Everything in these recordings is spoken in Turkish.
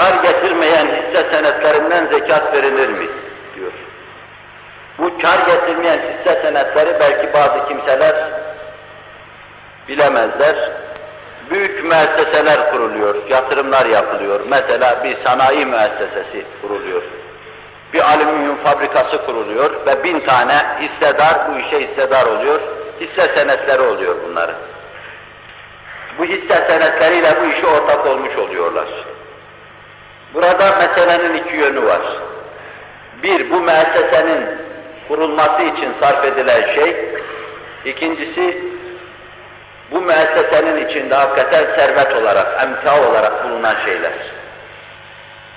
kar getirmeyen hisse senetlerinden zekat verilir mi? diyor. Bu kar getirmeyen hisse senetleri belki bazı kimseler bilemezler. Büyük müesseseler kuruluyor, yatırımlar yapılıyor. Mesela bir sanayi müessesesi kuruluyor. Bir alüminyum fabrikası kuruluyor ve bin tane hissedar bu işe hissedar oluyor. Hisse senetleri oluyor bunların. Bu hisse senetleriyle bu işe ortak olmuş oluyorlar. Burada meselenin iki yönü var. Bir, bu müessesenin kurulması için sarf edilen şey. İkincisi, bu müessesenin içinde hakikaten servet olarak, emtia olarak bulunan şeyler.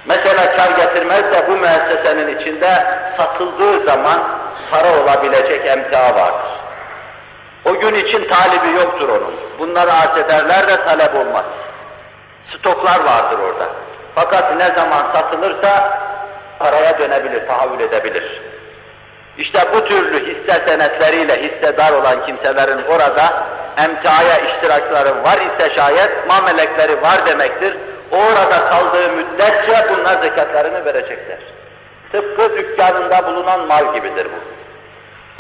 Mesela kar getirmezse bu müessesenin içinde satıldığı zaman para olabilecek emtia vardır. O gün için talibi yoktur onun. Bunları arz ederler de talep olmaz. Stoklar vardır orada. Fakat ne zaman satılırsa paraya dönebilir, tahammül edebilir. İşte bu türlü hisse senetleriyle hissedar olan kimselerin orada emtiaya iştirakları var ise şayet mamelekleri var demektir. Orada kaldığı müddetçe bunlar zekatlarını verecekler. Tıpkı dükkanında bulunan mal gibidir bu.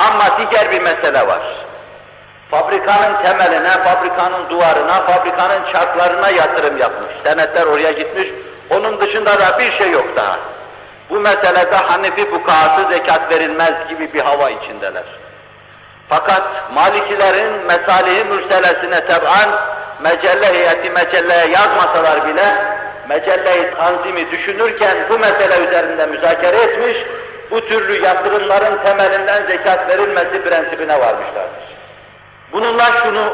Ama diğer bir mesele var. Fabrikanın temeline, fabrikanın duvarına, fabrikanın çarklarına yatırım yapmış. Senetler oraya gitmiş. Dışında da bir şey yok daha. Bu meselede Hanefi fukahası zekat verilmez gibi bir hava içindeler. Fakat Malikilerin mesalihi mürselesine teb'an mecelle heyeti mecelleye yazmasalar bile mecelle-i tanzimi düşünürken bu mesele üzerinde müzakere etmiş, bu türlü yatırımların temelinden zekat verilmesi prensibine varmışlardır. Bununla şunu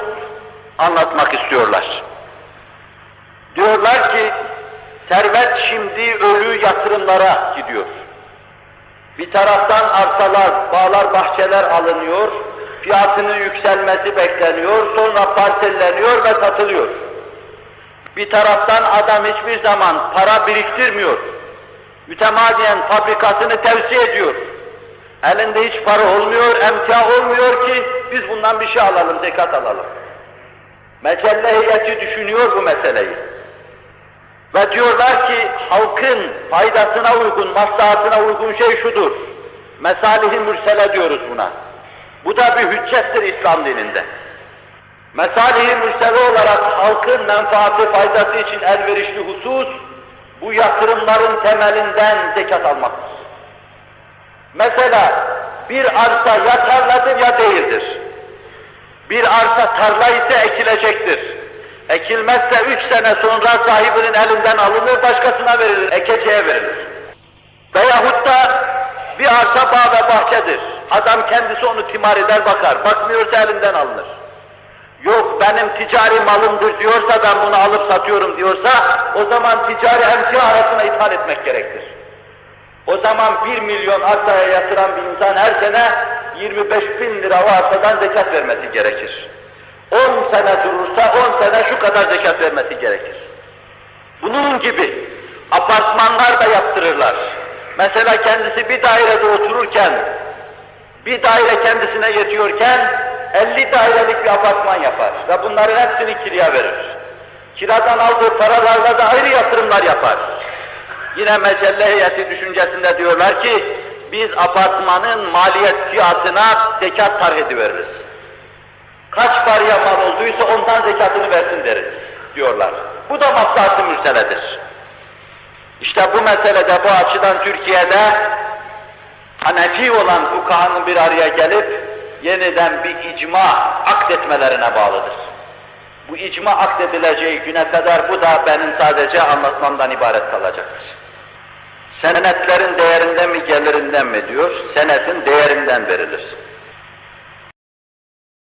anlatmak istiyorlar. Diyorlar ki, servet şimdi ölü yatırımlara gidiyor. Bir taraftan arsalar, bağlar, bahçeler alınıyor, fiyatının yükselmesi bekleniyor, sonra parselleniyor ve satılıyor. Bir taraftan adam hiçbir zaman para biriktirmiyor. Mütemadiyen fabrikasını tevsiye ediyor. Elinde hiç para olmuyor, emtia olmuyor ki biz bundan bir şey alalım, zekat alalım. Mecelle heyeti düşünüyor bu meseleyi. Ve diyorlar ki halkın faydasına uygun, maslahatına uygun şey şudur. Mesalihi mürsele diyoruz buna. Bu da bir hüccettir İslam dininde. Mesalihi mürsele olarak halkın menfaati, faydası için elverişli husus, bu yatırımların temelinden zekat almaktır. Mesela bir arsa ya tarladır ya değildir. Bir arsa tarla ise ekilecektir. Ekilmezse üç sene sonra sahibinin elinden alınır, başkasına verilir, ekeceğe verilir. Veyahut da bir arsa bağ ve bahçedir. Adam kendisi onu timar eder bakar, bakmıyorsa elinden alınır. Yok benim ticari malımdır diyorsa ben bunu alıp satıyorum diyorsa o zaman ticari emtia arasına ithal etmek gerektir. O zaman bir milyon arsaya yatıran bir insan her sene 25 bin lira o arsadan zekat vermesi gerekir. 10 sene durursa 10 sene şu kadar zekat vermesi gerekir. Bunun gibi apartmanlar da yaptırırlar. Mesela kendisi bir dairede otururken, bir daire kendisine yetiyorken 50 dairelik bir apartman yapar ve bunların hepsini kiraya verir. Kiradan aldığı paralarla da ayrı yatırımlar yapar. Yine mecelle heyeti düşüncesinde diyorlar ki, biz apartmanın maliyet fiyatına zekat tarih ediveririz. Kaç paraya mal olduysa ondan zekatını versin deriz diyorlar. Bu da maslahat-ı mürseledir. İşte bu meselede bu açıdan Türkiye'de Hanefi olan fukahanın bir araya gelip yeniden bir icma akdetmelerine bağlıdır. Bu icma akdedileceği güne kadar bu da benim sadece anlatmamdan ibaret kalacaktır. Senetlerin değerinden mi gelirinden mi diyor, senetin değerinden verilir.